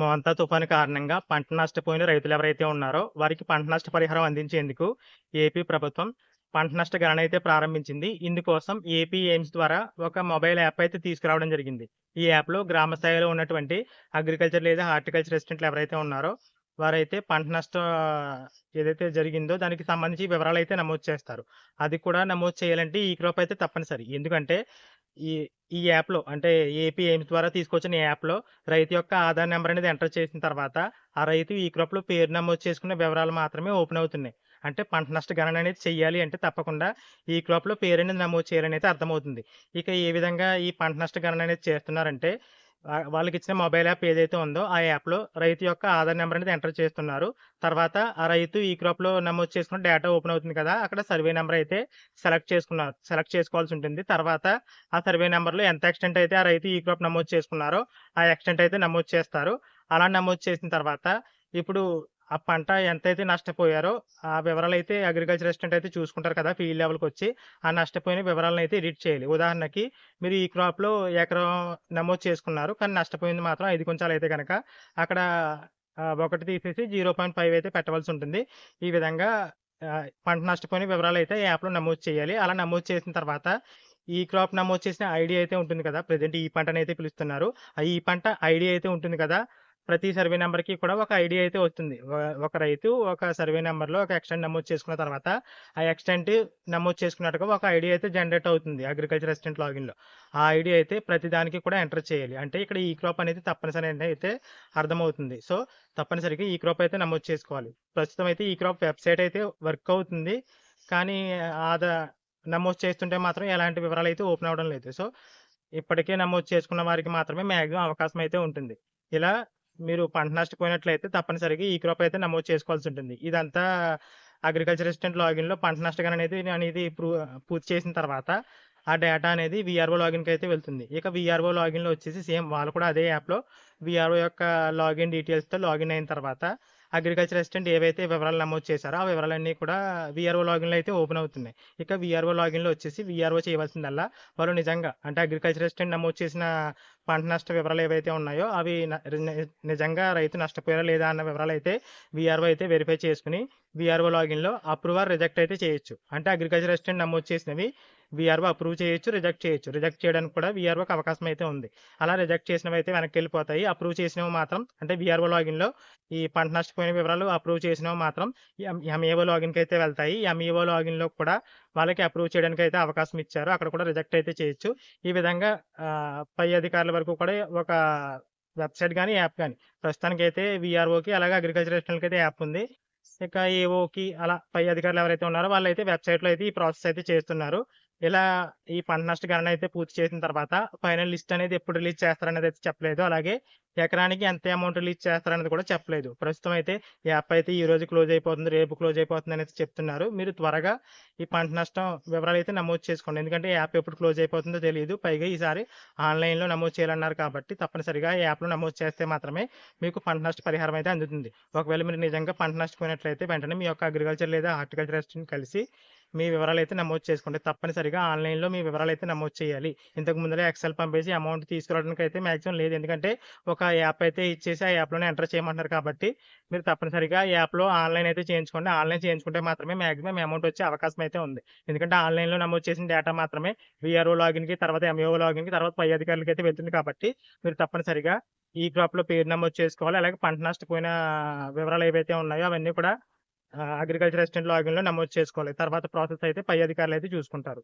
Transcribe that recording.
మోంతా తుఫాను కారణంగా పంట నష్టపోయిన రైతులు ఎవరైతే ఉన్నారో వారికి పంట నష్ట పరిహారం అందించేందుకు ఏపీ ప్రభుత్వం పంట నష్ట గణన అయితే ప్రారంభించింది. ఇందుకోసం ఏపీ ఎయిమ్స్ ద్వారా ఒక మొబైల్ యాప్ అయితే తీసుకురావడం జరిగింది. ఈ యాప్లో గ్రామ స్థాయిలో ఉన్నటువంటి అగ్రికల్చర్ లేదా హార్టికల్చర్ రెసిడెంట్లు ఎవరైతే ఉన్నారో వారైతే పంట నష్టం ఏదైతే జరిగిందో దానికి సంబంధించి వివరాలు అయితే నమోదు చేస్తారు. అది కూడా నమోదు చేయాలంటే ఈ క్రాప్ అయితే తప్పనిసరి. ఎందుకంటే ఈ ఈ యాప్లో అంటే ఏపీ ఎయిమ్స్ ద్వారా తీసుకొచ్చిన ఈ యాప్లో రైతు యొక్క ఆధార్ నెంబర్ అనేది ఎంటర్ చేసిన తర్వాత ఆ రైతు ఈ క్రాప్లో పేరు నమోదు చేసుకున్న వివరాలు మాత్రమే ఓపెన్ అవుతున్నాయి. అంటే పంట నష్ట గణన అనేది చెయ్యాలి అంటే తప్పకుండా ఈ క్రాప్లో పేరు అనేది నమోదు చేయాలని అర్థమవుతుంది. ఇక ఏ విధంగా ఈ పంట నష్ట గణన అనేది చేస్తున్నారంటే వాళ్ళకి ఇచ్చిన మొబైల్ యాప్ ఏదైతే ఉందో ఆ యాప్లో రైతు యొక్క ఆధార్ నెంబర్ అనేది ఎంటర్ చేస్తున్నారు. తర్వాత ఆ రైతు ఈ క్రాప్లో నమోదు చేసుకున్న డేటా ఓపెన్ అవుతుంది కదా అక్కడ సర్వే నెంబర్ అయితే సెలెక్ట్ చేసుకున్నారు సెలెక్ట్ చేసుకోవాల్సి ఉంటుంది. తర్వాత ఆ సర్వే నెంబర్లో ఎంత ఎక్స్టెంట్ అయితే ఆ రైతు ఈ క్రాప్ నమోదు చేసుకున్నారో ఆ ఎక్స్టెంట్ అయితే నమోదు చేస్తారు. అలా నమోదు చేసిన తర్వాత ఇప్పుడు ఆ పంట ఎంతైతే నష్టపోయారో ఆ వివరాలు అయితే అగ్రికల్చర్ అసిస్టెంట్ అయితే చూసుకుంటారు కదా ఫీల్డ్ లెవెల్కి వచ్చి ఆ నష్టపోయిన వివరాలను అయితే ఎడిట్ చేయాలి. ఉదాహరణకి మీరు ఈ క్రాప్లో ఎకరం నమోదు చేసుకున్నారు కానీ నష్టపోయింది మాత్రం ఐదు కొంచాలు అయితే కనుక అక్కడ ఒకటి తీసేసి జీరో పాయింట్ ఫైవ్ అయితే పెట్టవలసి ఉంటుంది. ఈ విధంగా పంట నష్టపోయిన వివరాలు అయితే ఈ యాప్లో నమోదు చేయాలి. అలా నమోదు చేసిన తర్వాత ఈ క్రాప్ నమోదు చేసిన ఐడి అయితే ఉంటుంది కదా ప్రజెంట్ ఈ పంటని అయితే పిలుస్తున్నారు. ఆ ఈ పంట ఐడి అయితే ఉంటుంది కదా ప్రతి సర్వే నెంబర్కి కూడా ఒక ఐడి అయితే వస్తుంది. ఒక- రైతు ఒక సర్వే నెంబర్లో ఒక ఎక్స్టెంట్ నమోదు చేసుకున్న తర్వాత ఆ ఎక్స్టెంట్ నమోదు చేసుకున్నట్టుగా ఒక ఐడి అయితే జనరేట్ అవుతుంది అగ్రికల్చర్ అసిస్టెంట్ లాగిన్లో. ఆ ఐడి అయితే ప్రతి దానికి కూడా ఎంటర్ చేయాలి. అంటే ఇక్కడ ఈ క్రాప్ అనేది తప్పనిసరి అయితే అర్థమవుతుంది. సో తప్పనిసరిగా ఈ క్రాప్ అయితే నమోదు చేసుకోవాలి. ప్రస్తుతం అయితే ఈ క్రాప్ వెబ్సైట్ అయితే వర్క్ అవుతుంది. కానీ ఆదా నమోదు చేస్తుంటే మాత్రం ఎలాంటి వివరాలు అయితే ఓపెన్ అవ్వడం లేదు. సో ఇప్పటికే నమోదు చేసుకున్న వారికి మాత్రమే మ్యాక్సిమం అవకాశం అయితే ఉంటుంది. ఇలా మీరు పంట నష్టపోయినట్లయితే తప్పనిసరిగా ఈ క్రాప్ అయితే నమోదు చేసుకోవాల్సి ఉంటుంది. ఇదంతా అగ్రికల్చర్ అసిస్టెంట్ లాగిన్లో పంట నష్టం అనేది అనేది పూర్తి చేసిన తర్వాత ఆ డేటా అనేది విఆర్ఓ లాగిన్కి అయితే వెళ్తుంది. ఇక విఆర్ఓ లాగిన్లో వచ్చేసి సేమ్ వాళ్ళు కూడా అదే యాప్లో విఆర్ఓ యొక్క లాగిన్ డీటెయిల్స్తో లాగిన్ అయిన తర్వాత అగ్రికల్చర్ అసిస్టెంట్ ఏవైతే వివరాలు నమోదు చేశారో ఆ వివరాలన్నీ కూడా విఆర్ఓ లాగిన్లో అయితే ఓపెన్ అవుతున్నాయి. ఇక విఆర్ఓ లాగిన్లో వచ్చేసి విఆర్ఓ చేయవలసిందల్లా వాళ్ళు నిజంగా అంటే అగ్రికల్చర్ అసిస్టెంట్ నమోదు చేసిన పంట నష్ట వివరాలు ఏవైతే ఉన్నాయో అవి నిజంగా రైతు నష్టపోయారా లేదా అన్న వివరాలు అయితే విఆర్ఓ అయితే వెరిఫై చేసుకుని విఆర్ఓ లాగిన్లో అప్రూవల్ రిజెక్ట్ అయితే చేయొచ్చు. అంటే అగ్రికల్చర్ అసిస్టెంట్ నమోదు చేసినవి వీఆర్ఓ అప్రూవ్ చేయొచ్చు రిజెక్ట్ చేయొచ్చు. రిజెక్ట్ చేయడానికి కూడా వీఆర్ఓకి అవకాశం అయితే ఉంది. అలా రిజెక్ట్ చేసినవి అయితే వెనక్కి వెళ్ళిపోతాయి. అప్రూవ్ చేసినవి మాత్రం అంటే విఆర్ఓ లాగిన్లో ఈ పంట నష్టపోయిన వివరాలు అప్రూవ్ చేసినవి మాత్రం ఎంఈఓ లాగిన్కి అయితే వెళ్తాయి. ఎంఈఓ లాగిన్లో కూడా వాళ్ళకి అప్రూవ్ చేయడానికి అయితే అవకాశం ఇచ్చారు. అక్కడ కూడా రిజెక్ట్ అయితే చేయొచ్చు. ఈ విధంగా పై అధికారుల వరకు కూడా ఒక వెబ్సైట్ కానీ యాప్ కానీ ప్రస్తుతానికి అయితే విఆర్ఓకి అలాగే అగ్రికల్చర్ అసిస్టెంట్కి అయితే యాప్ ఉంది. ఇక ఏఓకి అలా పై అధికారులు ఎవరైతే ఉన్నారో వాళ్ళైతే వెబ్సైట్లో అయితే ఈ ప్రాసెస్ అయితే చేస్తున్నారు. ఇలా ఈ పంట నష్ట గణన అయితే పూర్తి చేసిన తర్వాత ఫైనల్ లిస్ట్ అనేది ఎప్పుడు రిలీజ్ చేస్తారనేది అయితే చెప్పలేదు. అలాగే ఎకరానికి ఎంత అమౌంట్ రిలీజ్ చేస్తారనేది కూడా చెప్పలేదు. ప్రస్తుతం అయితే ఈ యాప్ అయితే ఈ రోజు క్లోజ్ అయిపోతుంది రేపు క్లోజ్ అయిపోతుంది అనేది చెప్తున్నారు. మీరు త్వరగా ఈ పంట నష్టం వివరాలు అయితే నమోదు చేసుకోండి. ఎందుకంటే యాప్ ఎప్పుడు క్లోజ్ అయిపోతుందో తెలియదు పైగా ఈసారి ఆన్లైన్లో నమోదు చేయాలన్నారు కాబట్టి తప్పనిసరిగా ఈ యాప్లో నమోదు చేస్తే మాత్రమే మీకు పంట నష్ట పరిహారం అయితే అందుతుంది. ఒకవేళ మీరు నిజంగా పంట నష్టపోయినట్లయితే వెంటనే మీ యొక్క అగ్రికల్చర్ లేదా హార్టికల్చర్ కలిసి మీ వివరాలు అయితే నమోదు చేసుకోండి. తప్పనిసరిగా ఆన్లైన్లో మీ వివరాలు అయితే నమోదు చేయాలి. ఇంతకు ముందరే ఎక్సెల్ పంపేసి అమౌంట్ తీసుకురావడానికి అయితే మ్యాక్సిమం లేదు. ఎందుకంటే ఒక యాప్ అయితే ఇచ్చేసి ఆ యాప్లోనే ఎంటర్ చేయమంటున్నారు కాబట్టి మీరు తప్పనిసరిగా యాప్లో ఆన్లైన్ అయితే చేయించుకోండి. ఆన్లైన్ చేయించుకుంటే మాత్రమే మ్యాక్సిమం అమౌంట్ వచ్చే అవకాశం అయితే ఉంది. ఎందుకంటే ఆన్లైన్లో నమోదు చేసిన డేటా మాత్రమే విఆర్ఓ లాగిన్కి తర్వాత ఎంఈఓ లాగిన్కి తర్వాత పై అధికారులకి అయితే వెళ్తుంది కాబట్టి మీరు తప్పనిసరిగా ఈ క్రాప్లో పేరు నమోదు చేసుకోవాలి. అలాగే పంట నష్టపోయిన వివరాలు ఏవైతే ఉన్నాయో అవన్నీ కూడా అగ్రికల్చర్ అసిస్టెంట్ లాగిన్లో నమోదు చేసుకోవాలి. తర్వాత ప్రాసెస్ అయితే పై అధికారులు అయితే చూసుకుంటారు.